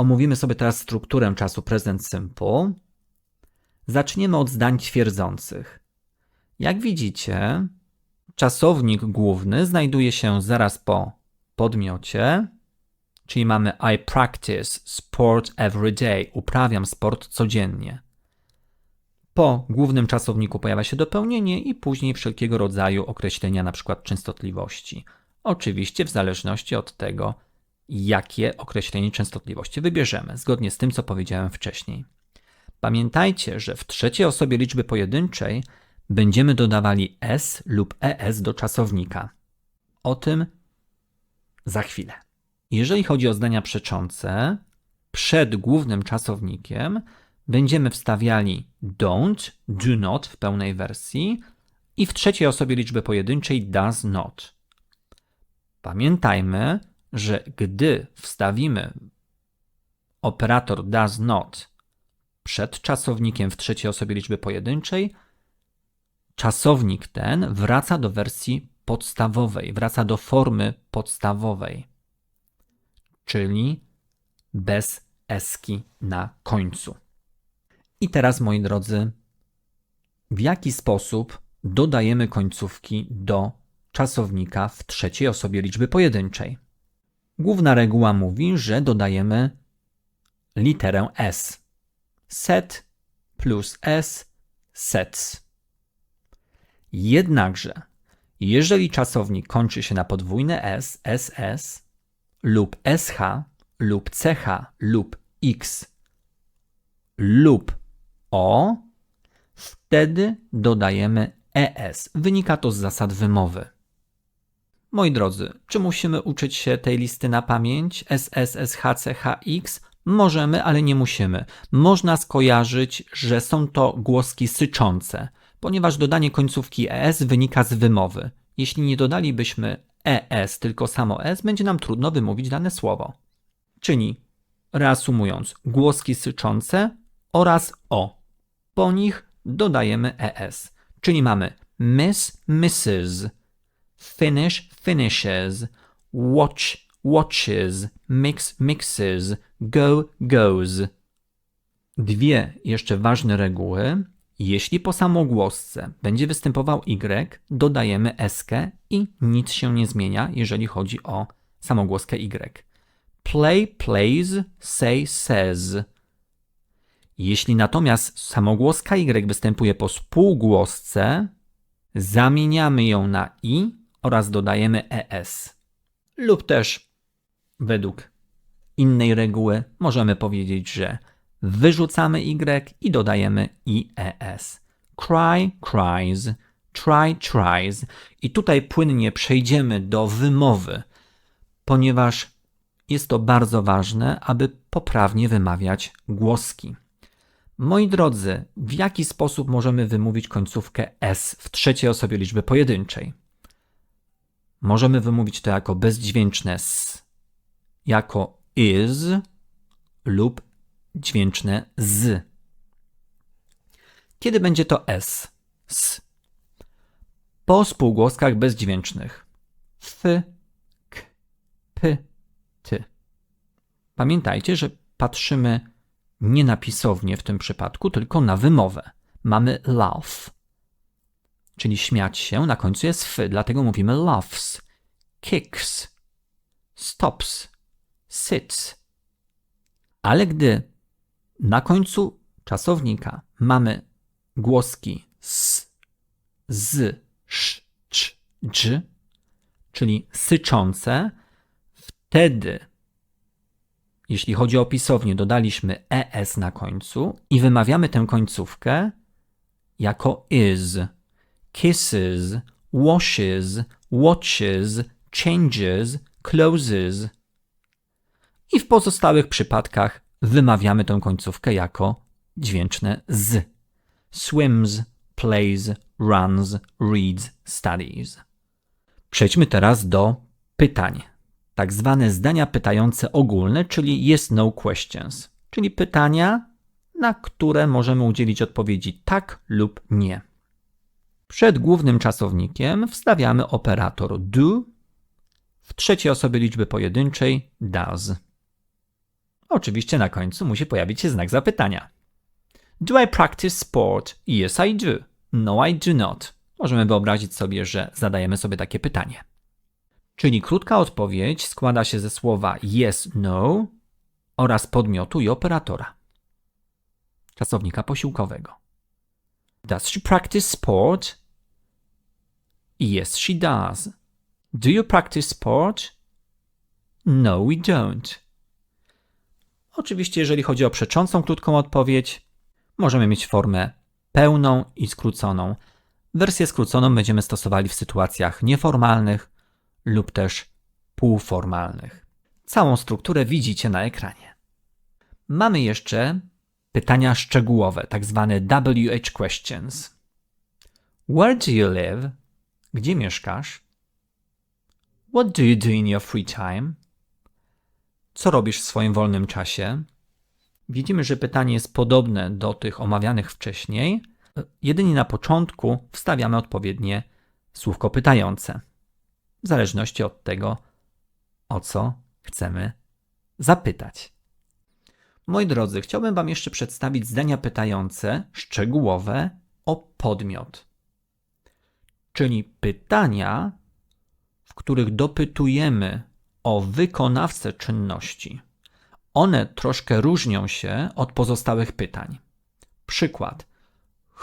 Omówimy sobie teraz strukturę czasu present simple. Zaczniemy od zdań twierdzących. Jak widzicie, czasownik główny znajduje się zaraz po podmiocie, czyli mamy I practice sport every day. Uprawiam sport codziennie. Po głównym czasowniku pojawia się dopełnienie i później wszelkiego rodzaju określenia, np. częstotliwości. Oczywiście w zależności od tego, jakie określenie częstotliwości wybierzemy, zgodnie z tym, co powiedziałem wcześniej. Pamiętajcie, że w trzeciej osobie liczby pojedynczej będziemy dodawali s lub es do czasownika. O tym za chwilę. Jeżeli chodzi o zdania przeczące, przed głównym czasownikiem będziemy wstawiali don't, do not w pełnej wersji i w trzeciej osobie liczby pojedynczej does not. Pamiętajmy, że gdy wstawimy operator does not przed czasownikiem w trzeciej osobie liczby pojedynczej, czasownik ten wraca do wersji podstawowej, wraca do formy podstawowej, czyli bez eski na końcu. I teraz, moi drodzy, w jaki sposób dodajemy końcówki do czasownika w trzeciej osobie liczby pojedynczej? Główna reguła mówi, że dodajemy literę S. Set plus S sets. Jednakże, jeżeli czasownik kończy się na podwójne S, SS lub SH lub CH lub X lub O, wtedy dodajemy ES. Wynika to z zasad wymowy. Moi drodzy, czy musimy uczyć się tej listy na pamięć? SS, SH, CH, X? Możemy, ale nie musimy. Można skojarzyć, że są to głoski syczące, ponieważ dodanie końcówki ES wynika z wymowy. Jeśli nie dodalibyśmy ES, tylko samo S, będzie nam trudno wymówić dane słowo. Czyli, reasumując, głoski syczące oraz O. Po nich dodajemy ES, czyli mamy miss, misses, finish, finishes, watch, watches, mix, mixes, go, goes. Dwie jeszcze ważne reguły. Jeśli po samogłosce będzie występował Y, dodajemy eskę i nic się nie zmienia, jeżeli chodzi o samogłoskę Y. Play, plays, say, says. Jeśli natomiast samogłoska Y występuje po spółgłosce, zamieniamy ją na I oraz dodajemy ES. Lub też według innej reguły możemy powiedzieć, że wyrzucamy Y i dodajemy IES. Cry, cries, try, tries. I tutaj płynnie przejdziemy do wymowy, ponieważ jest to bardzo ważne, aby poprawnie wymawiać głoski. Moi drodzy, w jaki sposób możemy wymówić końcówkę S w trzeciej osobie liczby pojedynczej? Możemy wymówić to jako bezdźwięczne s, jako is lub dźwięczne z. Kiedy będzie to s, s? Po spółgłoskach bezdźwięcznych f, k, p, ty. Pamiętajcie, że patrzymy nie napisownie w tym przypadku, tylko na wymowę. Mamy laugh, czyli śmiać się, na końcu jest f, dlatego mówimy laughs, kicks, stops, sits. Ale gdy na końcu czasownika mamy głoski s, z, sz, cz, dż, czyli syczące, wtedy jeśli chodzi o pisownię, dodaliśmy es na końcu i wymawiamy tę końcówkę jako is. Kisses, washes, watches, changes, closes. I w pozostałych przypadkach wymawiamy tę końcówkę jako dźwięczne z. Swims, plays, runs, reads, studies. Przejdźmy teraz do pytań tak zwane zdania pytające ogólne, czyli yes no questions, czyli pytania, na które możemy udzielić odpowiedzi tak lub nie. Przed głównym czasownikiem wstawiamy operator do w trzeciej osobie liczby pojedynczej does. Oczywiście na końcu musi pojawić się znak zapytania. Do I practice sport? Yes, I do. No, I do not. Możemy wyobrazić sobie, że zadajemy sobie takie pytanie. Czyli krótka odpowiedź składa się ze słowa yes, no oraz podmiotu i operatora. Czasownika posiłkowego. Does she practice sport? Yes, she does. Do you practice sport? No, we don't. Oczywiście, jeżeli chodzi o przeczącą krótką odpowiedź, możemy mieć formę pełną i skróconą. Wersję skróconą będziemy stosowali w sytuacjach nieformalnych lub też półformalnych. Całą strukturę widzicie na ekranie. Mamy jeszcze pytania szczegółowe, tak zwane WH questions. Where do you live? Gdzie mieszkasz? What do you do in your free time? Co robisz w swoim wolnym czasie? Widzimy, że pytanie jest podobne do tych omawianych wcześniej. Jedynie na początku wstawiamy odpowiednie słówko pytające, w zależności od tego, o co chcemy zapytać. Moi drodzy, chciałbym Wam jeszcze przedstawić zdania pytające, szczegółowe o podmiot. Czyli pytania, w których dopytujemy o wykonawcę czynności. One troszkę różnią się od pozostałych pytań. Przykład.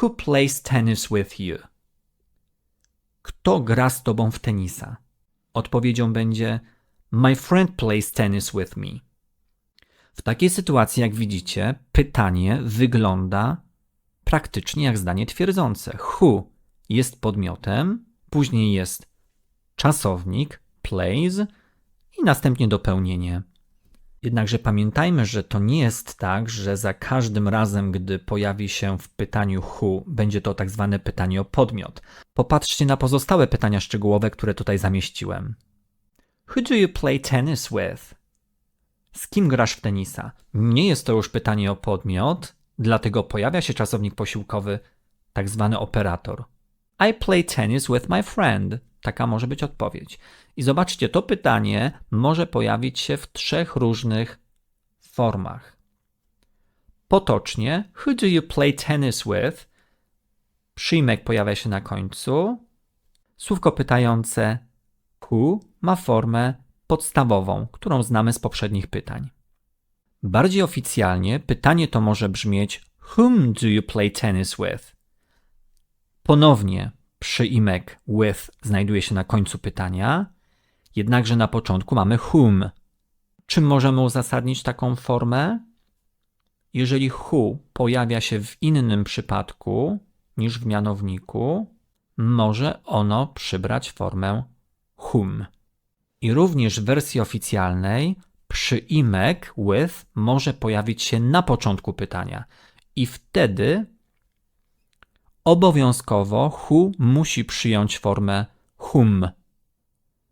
Who plays tennis with you? Kto gra z tobą w tenisa? Odpowiedzią będzie My friend plays tennis with me. W takiej sytuacji, jak widzicie, pytanie wygląda praktycznie jak zdanie twierdzące. Who jest podmiotem, później jest czasownik, plays i następnie dopełnienie. Jednakże pamiętajmy, że to nie jest tak, że za każdym razem, gdy pojawi się w pytaniu who, będzie to tak zwane pytanie o podmiot. Popatrzcie na pozostałe pytania szczegółowe, które tutaj zamieściłem. Who do you play tennis with? Z kim grasz w tenisa? Nie jest to już pytanie o podmiot, dlatego pojawia się czasownik posiłkowy, tak zwany operator. I play tennis with my friend. Taka może być odpowiedź. I zobaczcie, to pytanie może pojawić się w trzech różnych formach. Potocznie, who do you play tennis with? Przyjmek pojawia się na końcu. Słówko pytające who ma formę podstawową, którą znamy z poprzednich pytań. Bardziej oficjalnie pytanie to może brzmieć Whom do you play tennis with? Ponownie przyimek with znajduje się na końcu pytania, jednakże na początku mamy whom. Czym możemy uzasadnić taką formę? Jeżeli who pojawia się w innym przypadku niż w mianowniku, może ono przybrać formę whom. I również w wersji oficjalnej przyimek with może pojawić się na początku pytania. I wtedy obowiązkowo who musi przyjąć formę whom,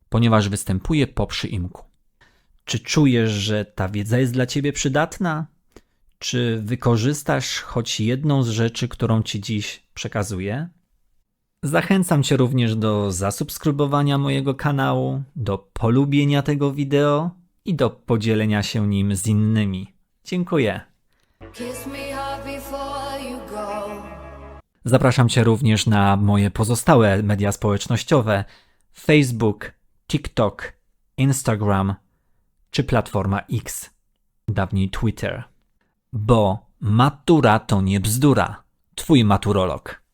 ponieważ występuje po przyimku. Czy czujesz, że ta wiedza jest dla ciebie przydatna? Czy wykorzystasz choć jedną z rzeczy, którą ci dziś przekazuję? Zachęcam Cię również do zasubskrybowania mojego kanału, do polubienia tego wideo i do podzielenia się nim z innymi. Dziękuję. Zapraszam Cię również na moje pozostałe media społecznościowe: Facebook, TikTok, Instagram czy platforma X, dawniej Twitter. Bo matura to nie bzdura. Twój maturolog.